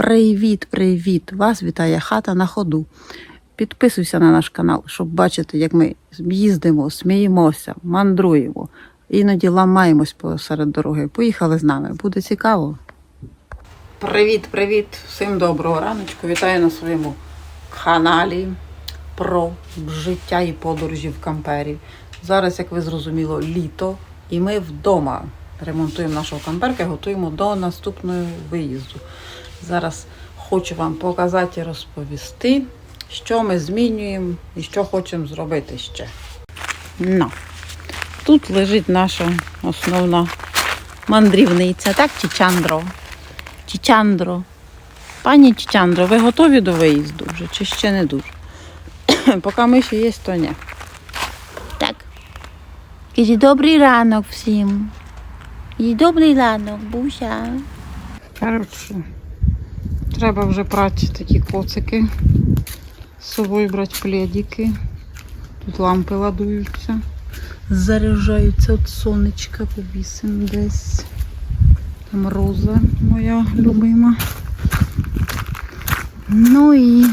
Привіт, привіт! Вас вітає хата на ходу. Підписуйся на наш канал, щоб бачити, як ми їздимо, сміємося, мандруємо. Іноді ламаємось посеред дороги. Поїхали з нами. Буде цікаво. Привіт, привіт! Всім доброго раночку. Вітаю на своєму каналі про життя і подорожі в кампері. Зараз, як ви зрозуміло, літо, і ми вдома ремонтуємо нашого камперка, готуємо до наступного виїзду. Зараз хочу вам показати і розповісти, що ми змінюємо і що хочемо зробити ще. Ну, тут лежить наша основна мандрівниця, так, Чічандро? Чічандро. Пані Чічандро, ви готові до виїзду вже чи ще не дуже? Поки ми ще є, то ні. Так. Кажіть, добрий ранок всім. І добрий ранок, Буся. Коротше, треба вже брати такі коцики. З собою брати пледики. Тут лампи ладуються. Заряджаються від сонечка повісим десь. Там роза моя любима. Ну і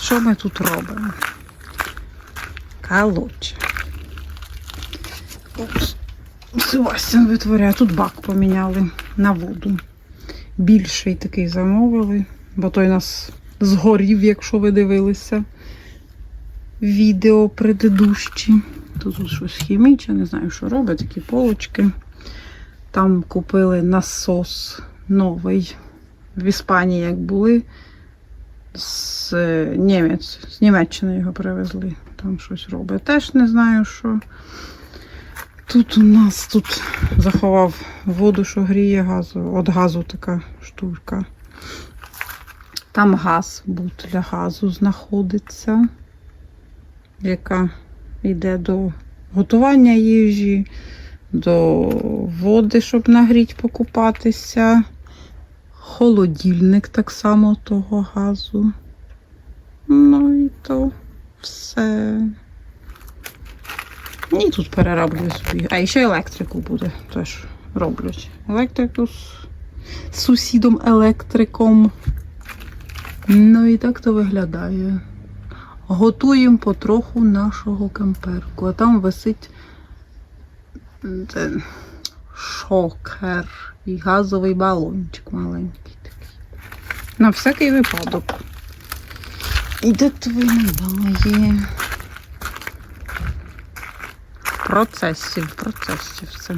що ми тут робимо? Коротше. Упс. Себастьян витворяє. Тут бак поміняли на воду. Більший такий замовили, бо той нас згорів, якщо ви дивилися відео предыдущі. Тут, щось хімічне, не знаю, що робить, такі полочки. Там купили насос новий. В Іспанії, як були, з Німець, з Німеччини його привезли. Там щось робить. Теж не знаю, що. Тут у нас тут заховав воду, що гріє газу. От газу така штука. Там газ, бутля газу знаходиться, яка йде до готування їжі, до води, щоб нагріти, покупатися. Холодильник так само того газу. Ну і то все. І тут перероблю собі. А ще електрику буде. Теж роблять. Електрику з сусідом електриком. Ну і так то виглядає. Готуємо потроху нашого камперку. А там висить шокер і газовий балончик маленький такий. На всякий випадок. І де то виглядає? Процесі, в процесі все.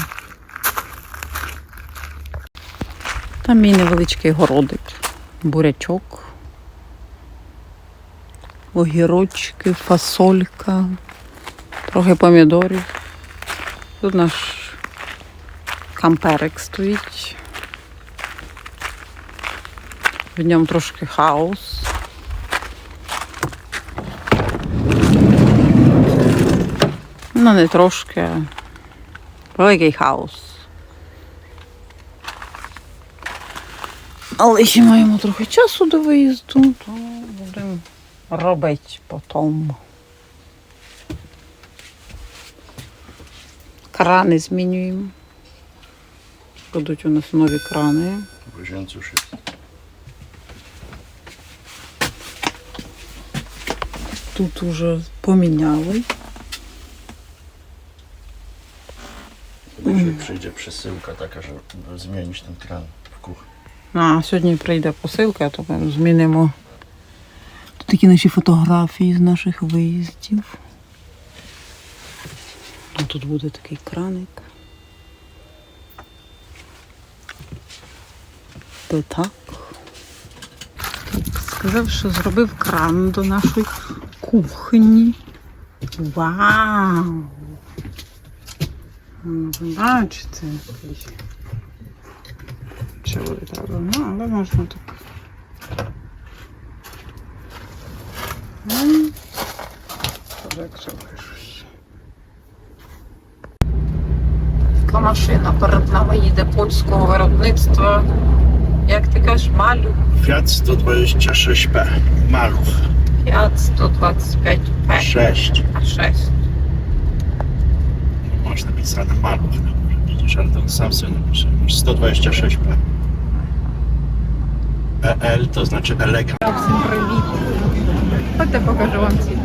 Там мій невеличкий городик, бурячок, огірочки, фасолька, трохи помідорів. Тут наш камперик стоїть. В ньому трошки хаос. Не трошки. Великий хаос. Але ще маємо трохи часу до виїзду, то будемо робити потім. Крани змінюємо. Будуть у нас нові крани. Тут уже поміняли. Przyjdzie przesyłka taka, że zmienić ten kran w kuchni. А, сьогодні прийде посилка, то ми змінимо. Такі наші фотографії з наших виїздів. А тут буде такий краник. То так. Сказав, що зробив кран до нашої кухні. Вау! Ну, ви бачите, який чоловік, правда? Ну, але можна так. Ну, Тоже як щось. Така машина перед нами їде польського виробництва. Як ти кажеш, малю? Fiat 126P. Maluch. Fiat 125P. 6. 6. masz napisane malów. Widzisz, ale to sam sobie napisze. 126 P. EL to znaczy elegant. Potem pokażę wam ci.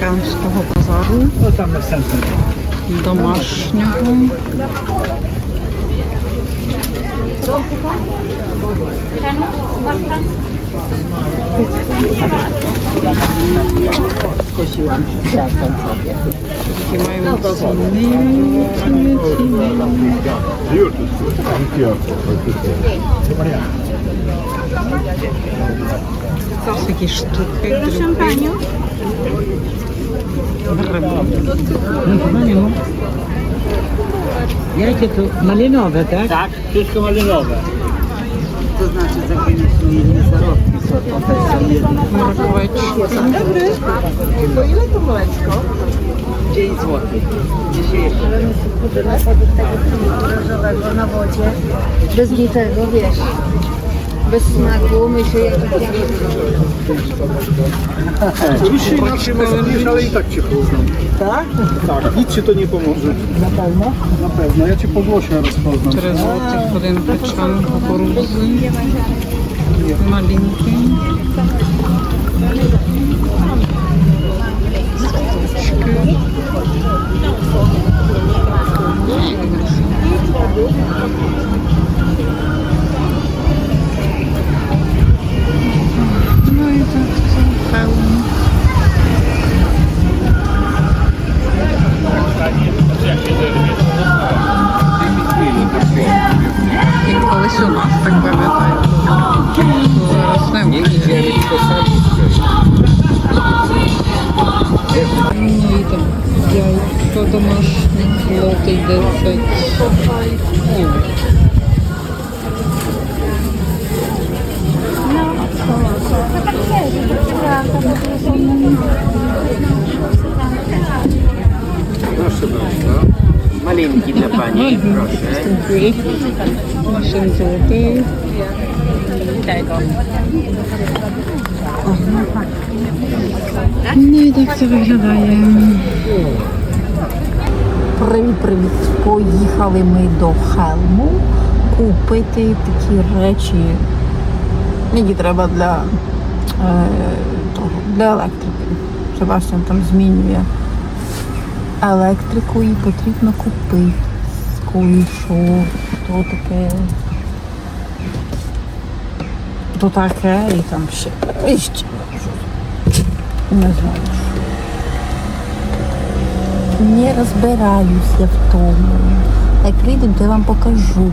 Gęstego bazaru. No tam następny. Domaśniego. Thank you. Kosiłam pracą sobie. Co? Takie sztuki. Proszę panią. Jakie to malinowe, tak? Tak, wszystko malinowe to znaczy za koniecznie inne zarobki, co to też są jedne. Dzień dobry. Po ile to mleczko? 5 zł. Dzisiaj Podróż tego różowego na wodzie. Bez niczego, wiesz bez smaku, my się jak Oczywiście inaczej może niż, ale i tak cię poznam. Tak? Tak, nic ci to nie pomoże. Na pewno? Na pewno, ja cię po głosie rozpoznam. 4 zł, potem pieczan, kukurudzy, malinki. Яйцо домашнє, лотий 10. О. Malinki dla Pani, proszę. Dziękuję. 8 zł. Ну і так це виглядає. Привіт-привіт! Поїхали ми до Хелму купити такі речі. Які треба для, е, того, для електрики. Себастьян там змінює електрику і потрібно купити кое-що. То таке. То таке і там ще. І ще. Не знаю. Не розбираюся в тому. Як прийдемо, то я вам покажу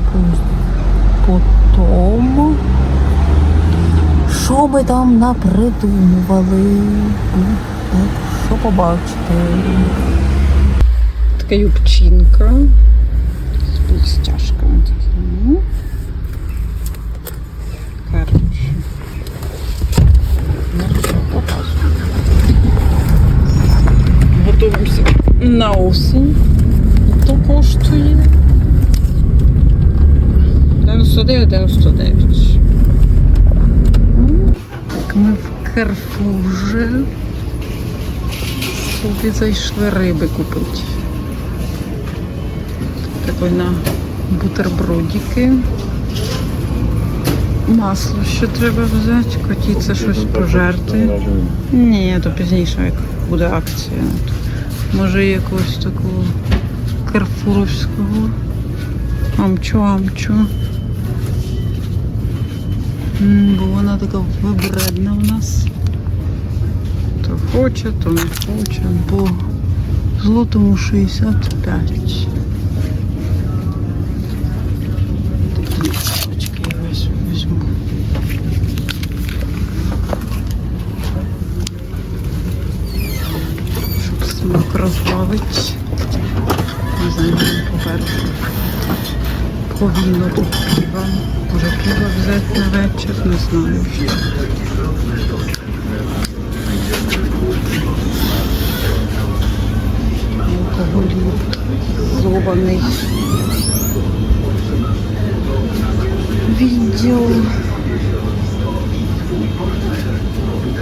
потім. Що ми там напридумували. Що побачите. Така юбчинка з блістяшками такими. Коротше. На осінь. То коштує 99,99. Так, ми в Керфуже собі зайшли риби купити. Такой на бутербродики. Масло ще треба взяти, коті це щось пожерти. Ні, то пізніше, як буде акція. Може якогось такого карфуровського. Амчу, амчу. Бо вона така вибредна в нас. То хоче, то не хоче, бо злотому 65. Такі очки я візьму. візьму. Щоб смак розбавити. Не знаю, по-перше. По віну по піва. Може пиво взяти на вечір, не знаю. Алкоголь злобаний. Відділ.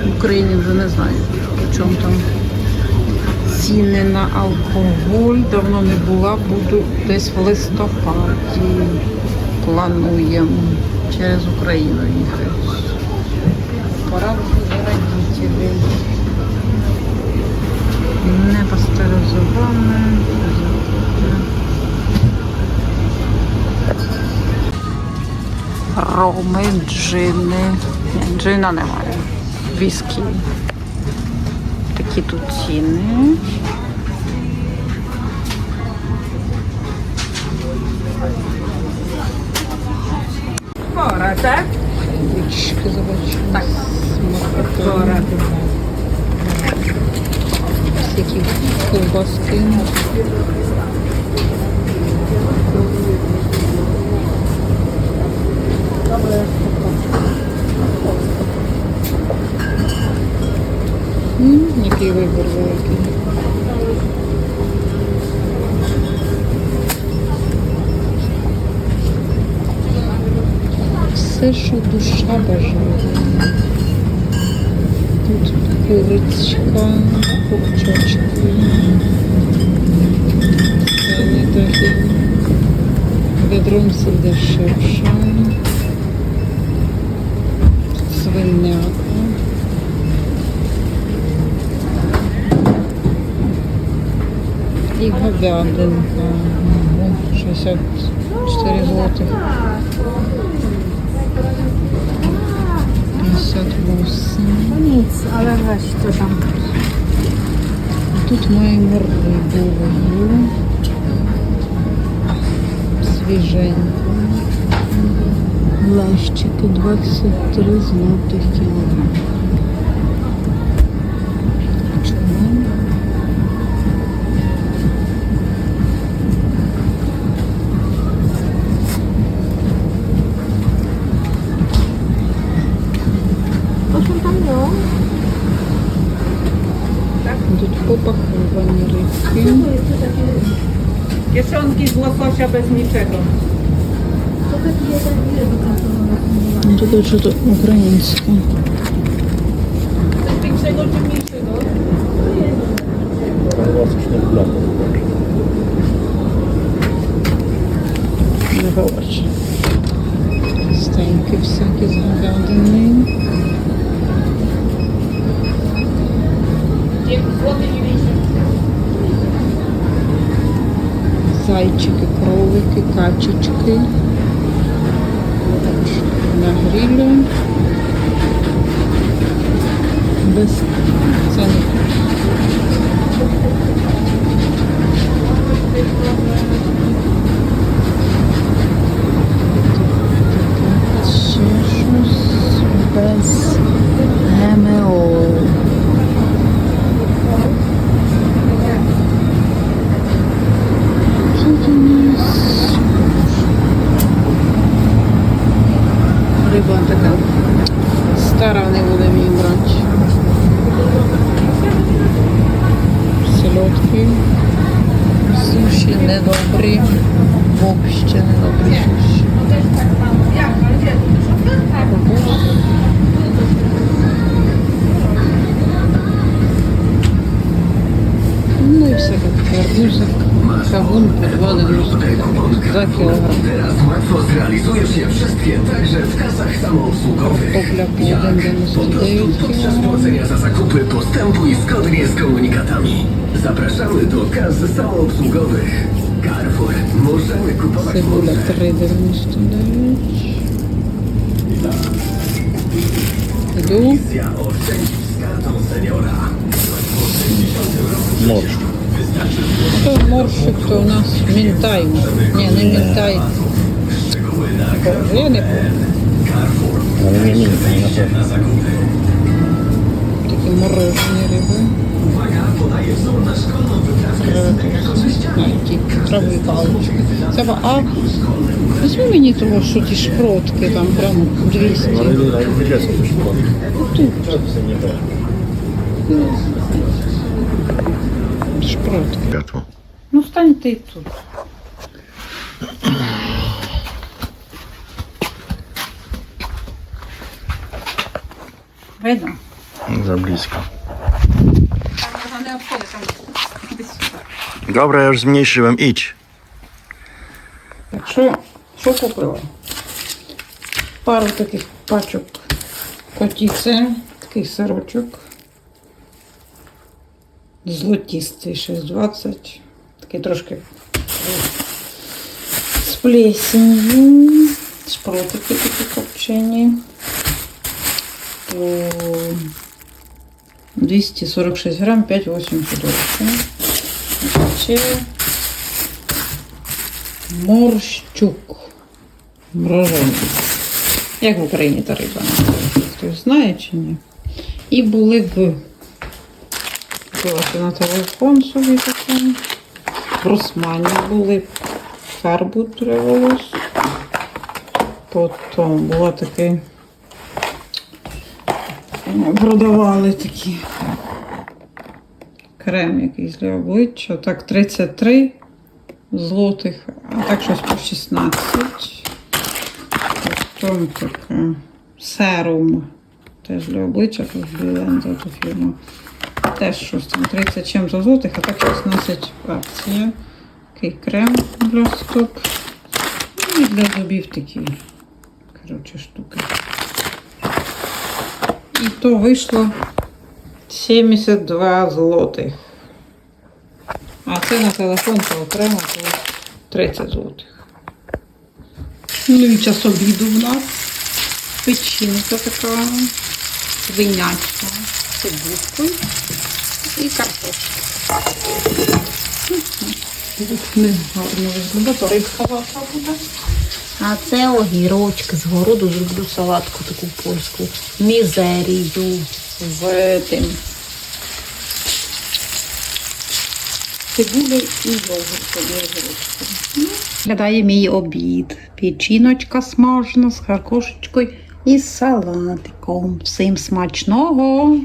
В Україні вже не знаю, по чому там ціни на алкоголь. Давно не була, буду десь в листопаді. Плануємо через Україну їхати. Пора вже родителей. Не пастеризоване. Роми, джини. Джина немає. Віскі. Такі тут ціни. Так? Так. Всякі ковбаски. Все, що душа бажає. Тут курочка, курчачки. Це такі. Бедром все дешевше. Свиняка. І говядинка. Ого, 64 злотих. 58. але ось що там. Тут маємо рибу. Свіженьку. Лещики 23 злотих кілограм. Тут що то українське. Не бачу. Стейки всякі з говядини. Зайчики, кролики, качечки. На грилю. Без ціни. Ще щось без ГМО. Тут у нас риба така стара, не будемо її брати. Селедки. Суші недобрі. Вообще недобрі суші. Ну і все, гарбузик, кавун Kawun podwany Zakiel. Teraz łatwo zrealizujesz je wszystkie, także w kasach samoobsługowych. Jak? Po prostu podczas płacenia za zakupy postępuj zgodnie z komunikatami. Zapraszamy do kas samoobsługowych. Carrefour. Możemy kupować Cebula mądrze. trader jeszcze Misja oszczędzić z kartą seniora. W То морщик, то у нас мінтай. Ні, не мінтай. Я не minka, nie na pewno. Такі морожені риби. Трави палички. А візьми мені того, що ті шпротки, там грам 200. Ale tutaj jest coś po. Тут. Шпротки. Światło. Ну, стань ти тут. Видно? Blisko. Вона не обходить там Dobra, ja już zmniejszyłem, idź. Так що, що купила? Пару таких пачок котіци, такий сирочок. Злотістий 6,20. Такий трошки з плесенью. Шпротики такі копчені. По 246 грам, 5,8 художників. Ще Морщук. Мрожений. Як в Україні та риба? Хтось знає чи ні? І були в Купилася на телефон собі таке. В Росмані були фарбу для волос. Потім була такий. е, Продавали такі крем якийсь для обличчя. Так, 33 злотих, а так щось по 16. Потім таке серум. Теж для обличчя, тут Біленза, ту фірма. Теж щось там 30 чим за злотих, а так 16 акція. Такий крем для стоп. Ну, І для зубів такі, коротше, штуки. І то вийшло 72 злотих. А це на телефон то окремо то 30 злотих. Ну і час обіду в нас. Печінка така з цибулькою і рибка ваша буде. А це огірочки з городу зроблю салатку таку польську. Мізерію. з тим. Цибуля і йогурт. Глядає мій обід. Печіночка смажена з каркошечкою і салатиком. Всім смачного!